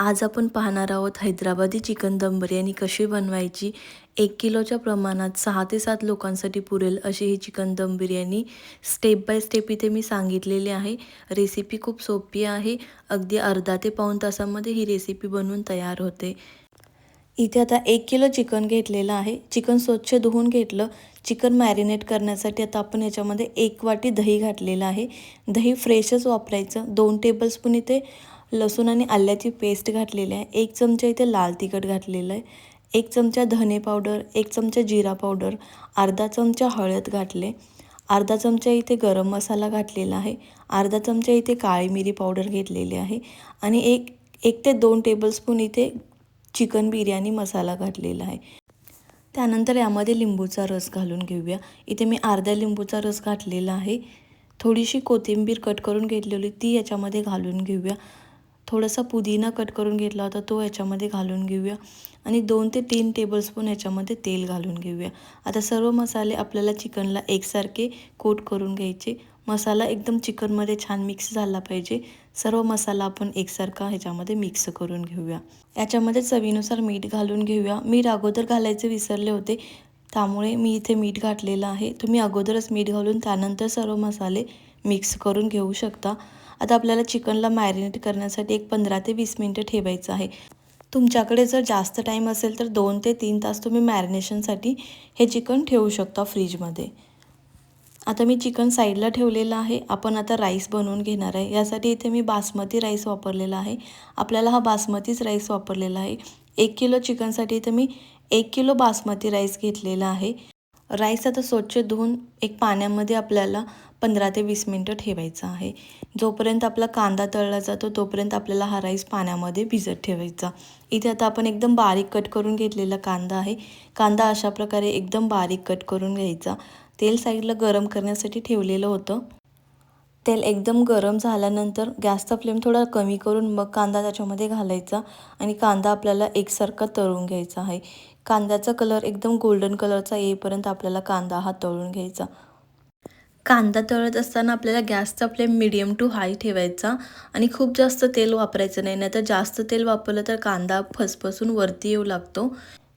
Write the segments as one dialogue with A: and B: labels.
A: आज आपण पाहणार आहोत हैदराबादी चिकन दम बिर्याणी कशी बनवायची? एक किलोच्या प्रमाणात सहा ते सात लोकांसाठी पुरेल अशी ही चिकन दम बिर्याणी स्टेप बाय स्टेप इथे मी सांगितलेली आहे. रेसिपी खूप सोपी आहे. अगदी अर्धा ते पाऊण तासामध्ये ही रेसिपी बनवून तयार होते. इथे आता एक किलो चिकन घेतलेलं आहे. चिकन स्वच्छ धुवून घेतलं. चिकन मॅरिनेट करण्यासाठी आता आपण याच्यामध्ये एक वाटी दही घातलेलं आहे. दही फ्रेशच वापरायचं. दोन टेबलस्पून इथे लसूण आणि आल्याची पेस्ट घातलेली आहे. एक चमचा इथे लाल तिखट घातलेलं आहे. एक चमचा धने पावडर एक चमचा जिरा पावडर अर्धा चमचा हळद घातले. अर्धा चमचा इथे गरम मसाला घातलेला आहे. अर्धा चमचा इथे काळी मिरी पावडर घेतलेली आहे. आणि एक एक ते दोन टेबलस्पून इथे चिकन बिर्याणी मसाला घातलेला आहे. त्यानंतर यामध्ये लिंबूचा रस घालून घेऊया. इथे मी अर्ध्या लिंबूचा रस घातलेला आहे. थोडीशी कोथिंबीर कट करून घेतलेली ती याच्यामध्ये घालून घेऊया. थोडासा पुदिना कट करून घेतला होता तो याच्यामध्ये घालून घेऊया. आणि दोन ते तीन टेबलस्पून याच्यामध्ये तेल घालून घेऊया. आता सर्व मसाले आपल्याला चिकनला एकसारखे कोट करून घ्यायचे. मसाला एकदम चिकनमध्ये छान मिक्स झाला पाहिजे. सर्व मसाला आपण एकसारखा ह्याच्यामध्ये मिक्स करून घेऊया. याच्यामध्ये चवीनुसार मीठ घालून घेऊया. मीठ अगोदर घालायचे विसरले होते त्यामुळे मी इथे मीठ घातलेलं आहे. तुम्ही अगोदरच मीठ घालून त्यानंतर सर्व मसाले मिक्स करून घेऊ शकता. आता आपल्याला चिकनला मॅरिनेट करण्यासाठी एक पंधरा ते वीस मिनटं ठेवायचं आहे. तुमच्याकडे जर जास्त टाईम असेल तर दोन ते तीन तास तुम्ही मॅरिनेशनसाठी हे चिकन ठेवू शकता फ्रीजमध्ये आता मी चिकन साईडला ठेवलेलं आहे. आपण आता राईस बनवून घेणार आहे. यासाठी इथे मी बासमती राईस वापरलेला आहे. आपल्याला हा बासमतीच राईस वापरलेला आहे. एक किलो चिकनसाठी इथे मी एक किलो बासमती राईस घेतलेला आहे. राईस आता स्वच्छ धुवून एक पाण्यामध्ये आपल्याला पंधरा ते वीस मिनटं ठेवायचं आहे. जोपर्यंत आपला कांदा तळला जातो तोपर्यंत आपल्याला हा राईस पाण्यामध्ये भिजत ठेवायचा. इथे आता आपण एकदम बारीक कट करून घेतलेला कांदा आहे. कांदा अशा प्रकारे एकदम बारीक कट करून घ्यायचा. तेल साईडला गरम करण्यासाठी ठेवलेलं होतं. तेल एकदम गरम झाल्यानंतर गॅसचा फ्लेम थोडा कमी करून मग कांदा त्याच्यामध्ये घालायचा आणि कांदा आपल्याला एकसारखा तळून घ्यायचा आहे. कांद्याचा कलर एकदम गोल्डन कलरचा येईपर्यंत आपल्याला कांदा हा तळून घ्यायचा. कांदा तळत असताना आपल्याला गॅसचा फ्लेम मिडियम टू हाय ठेवायचा आणि खूप जास्त तेल वापरायचं नाही नाहीतर जास्त तेल वापरलं तर कांदा फसफसून वरती येऊ लागतो.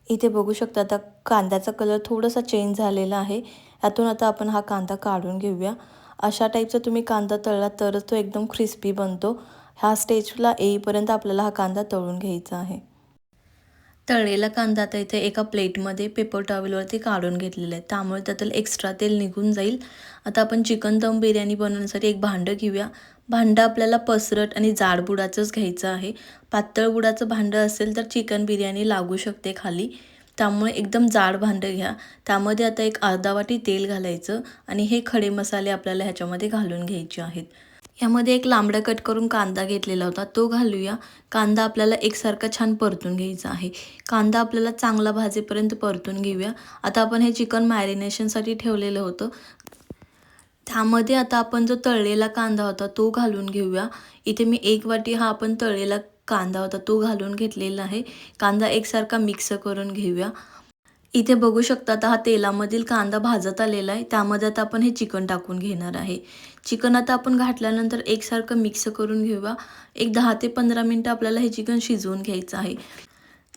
A: इथे बघू शकता आता कांद्याचा कलर थोडासा चेंज झालेला आहे. यातून आता आपण हा कांदा काढून घेऊया. अशा टाईपचा तुम्ही कांदा तळला तरच तो एकदम क्रिस्पी बनतो. ह्या स्टेजला येईपर्यंत आपल्याला हा कांदा तळून घ्यायचा आहे. तळलेला कांदा आता इथे एका प्लेटमध्ये पेपर टॉवेलवरती काढून घेतलेला आहे. त्यामुळे त्यातील एक्स्ट्रा तेल निघून जाईल. आता आपण चिकन दम बिर्याणी बनवण्यासाठी एक भांडं घेऊया. भांडं आपल्याला पसरट आणि जाड बुडाचंच घ्यायचं आहे. पातळ बुडाचं भांडं असेल तर चिकन बिर्याणी लागू शकते खाली. त्यामुळे एकदम जाड भांडं घ्या. त्यामध्ये आता एक अर्धा वाटी तेल घालायचं आणि हे खडे मसाले आपल्याला ह्याच्यामध्ये घालून घ्यायचे आहेत. यामध्ये एक लांबडा कट करून कांदा घेतलेला होता. तो घालूया. कांदा आपल्याला एकसारखा छान परतून घ्यायचा आहे. कांदा आपल्याला चांगला भाजेपर्यंत परतून घेऊया. आता आपण हे चिकन मॅरिनेशनसाठी ठेवलेलं होतं. त्यामध्ये आता आपण जो तळलेला कांदा होता तो घालून घेऊया. इथे मी एक वाटी हा आपण तळलेला कांदा होता तो घालून घेतलेला आहे. कांदा एकसारखा मिक्स करून घेऊया. इथे बघू शकता आता हा तेलामधील कांदा भाजत आलेला आहे. त्यामध्ये आता आपण हे चिकन टाकून घेणार आहे. चिकन आता आपण घातल्यानंतर एकसारखं मिक्स करून घेऊया. एक दहा ते पंधरा मिनटं आपल्याला हे चिकन शिजवून घ्यायचं आहे.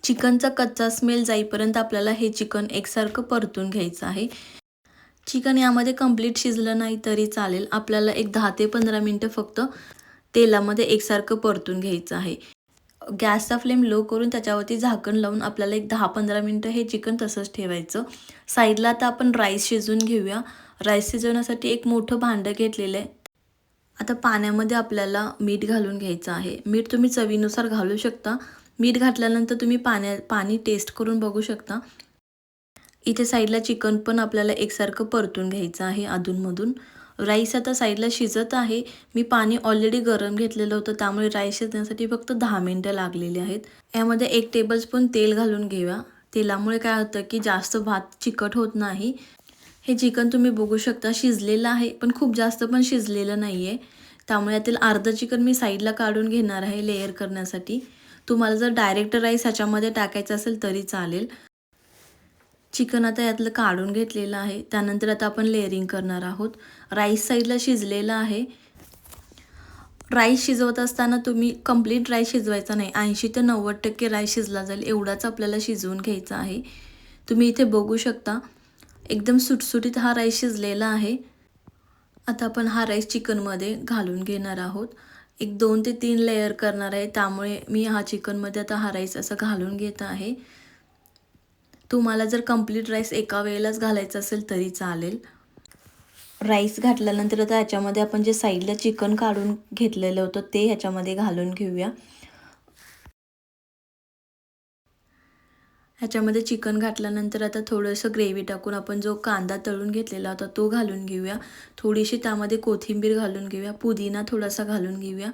A: चिकनचा कच्चा स्मेल जाईपर्यंत आपल्याला हे चिकन एकसारखं परतून घ्यायचं आहे. चिकन यामध्ये कंप्लीट शिजलं नाही तरी चालेल. आपल्याला एक दहा ते पंधरा मिनटं फक्त तेलामध्ये एकसारखं परतून घ्यायचं आहे. गॅसचा फ्लेम लो करून त्याच्यावरती झाकण लावून आपल्याला एक दहा पंधरा मिनटं हे चिकन तसंच ठेवायचं. साईडला आता आपण राईस शिजवून घेऊया. राईस शिजवण्यासाठी एक मोठं भांडं घेतलेलं आहे. आता पाण्यामध्ये आपल्याला मीठ घालून घ्यायचं आहे. मीठ तुम्ही चवीनुसार घालू शकता. मीठ घातल्यानंतर तुम्ही पाण्या पाणी टेस्ट करून बघू शकता. इथे साईडला चिकन पण आपल्याला एकसारखं परतून घ्यायचं आहे अधूनमधून. राईस आता साईडला शिजत आहे. मी पाणी ऑलरेडी गरम घेतलेलं होतं त्यामुळे राईस शिजण्यासाठी फक्त दहा मिनटं लागलेली आहेत. यामध्ये एक टेबलस्पून तेल घालून घेऊया. तेलामुळे काय होतं की जास्त भात चिकट होत नाही. हे चिकन तुम्ही बघू शकता शिजलेलं आहे पण खूप जास्त पण शिजलेलं नाही आहे त्यामुळे यातील अर्धं चिकन मी साईडला काढून घेणार आहे लेअर करण्यासाठी. तुम्हाला जर डायरेक्ट राईस ह्याच्यामध्ये टाकायचं असेल तरी चालेल. चिकन आता यातलं काढून घेतलेलं आहे. त्यानंतर आता आपण लेअरिंग करणार आहोत. राईस साईडला शिजलेलं आहे. राईस शिजवत असताना तुम्ही कंप्लीट राईस शिजवायचा नाही. ऐंशी ते नव्वद टक्के राईस शिजला जाईल. एवढाच आपल्याला शिजवून घ्यायचा आहे. तुम्ही इथे बघू शकता. एकदम सुटसुटीत हा राईस शिजलेला आहे. आता आपण हा राईस चिकनमध्ये घालून घेणार आहोत. एक दोन ते तीन लेयर करणार आहे. त्यामुळे मी हा चिकनमध्ये आता हा राईस असा घालून घेत आहे. तुम्हाला जर कंप्लीट राईस एका वेळेलाच घालायचं असेल तरी चालेल. राईस घातल्यानंतर आता ह्याच्यामध्ये आपण जे साईडला चिकन काढून घेतलेलं होतं ते ह्याच्यामध्ये घालून घेऊया. ह्याच्यामध्ये चिकन घातल्यानंतर आता थोडंसं ग्रेव्ही टाकून आपण जो कांदा तळून घेतलेला होता तो घालून घेऊया. थोडीशी त्यामध्ये कोथिंबीर घालून घेऊया. पुदिना थोडासा घालून घेऊया.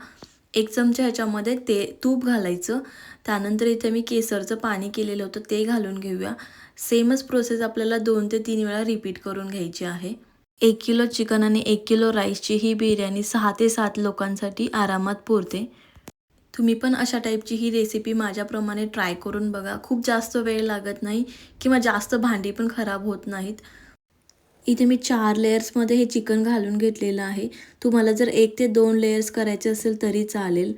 A: एक चमचा ह्याच्यामध्ये ते तूप घालायचं. त्यानंतर इथे मी केसरचं पाणी केलेलं होतं ते घालून घेऊया. सेमच प्रोसेस आपल्याला दोन ते तीन वेळा रिपीट करून घ्यायची आहे. एक किलो चिकन आणि एक किलो राईसची ही बिर्याणी सहा ते सात लोकांसाठी आरामात पुरते. तुम्ही पण अशा टाईपची ही रेसिपी माझ्याप्रमाणे ट्राय करून बघा. खूप जास्त वेळ लागत नाही किंवा जास्त भांडी पण खराब होत नाहीत. इथे मी चार लेयर्समध्ये हे चिकन घालून घेतलेलं आहे. तुम्हाला जर एक ते दोन लेयर्स करायचे असेल तरी चालेल.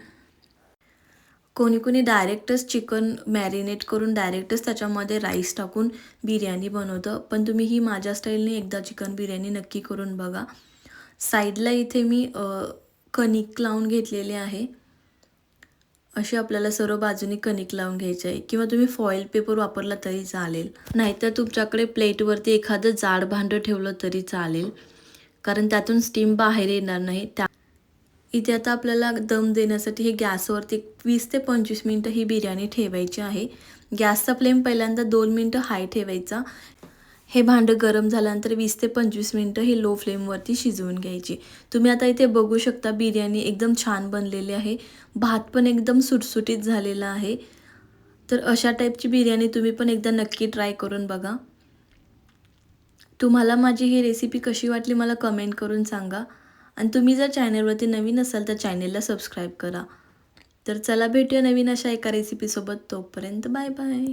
A: कोणी कोणी डायरेक्टच चिकन मॅरिनेट करून डायरेक्टच त्याच्यामध्ये राईस टाकून बिर्याणी बनवतं. पण तुम्ही ही माझ्या स्टाईलने एकदा चिकन बिर्याणी नक्की करून बघा. साईडला इथे मी कणिक लावून घेतलेले आहे. अशी आपल्याला सर्व बाजूनी कणिक लावून घ्यायची आहे. किंवा तुम्ही फॉईल पेपर वापरला तरी चालेल. नाहीतर तुमच्याकडे प्लेटवरती एखादं जाड भांडं ठेवलं तरी चालेल. कारण त्यातून स्टीम बाहेर येणार नाही. त्या इथे आता आपल्याला दम देण्यासाठी हे गॅसवरती वीस ते पंचवीस मिनटं ही बिर्याणी ठेवायची आहे. गॅसचा फ्लेम पहिल्यांदा दोन मिनटं हाय ठेवायचा. हे भांडं गरम झाल्यानंतर वीस ते पंचवीस मिनटं हे लो फ्लेमवरती शिजवून घ्यायची. तुम्ही आता इथे बघू शकता बिर्याणी एकदम छान बनलेली आहे. भात पण एकदम सुटसुटीत झालेला आहे. तर अशा टाईपची बिर्याणी तुम्ही पण एकदा नक्की ट्राय करून बघा. तुम्हाला माझी ही रेसिपी कशी वाटली मला कमेंट करून सांगा. आणि तुम्ही जर चॅनलवरती नवीन असाल तर चॅनेलला सबस्क्राईब करा. तर चला भेटूया नवीन अशा एका रेसिपीसोबत तोपर्यंत बाय बाय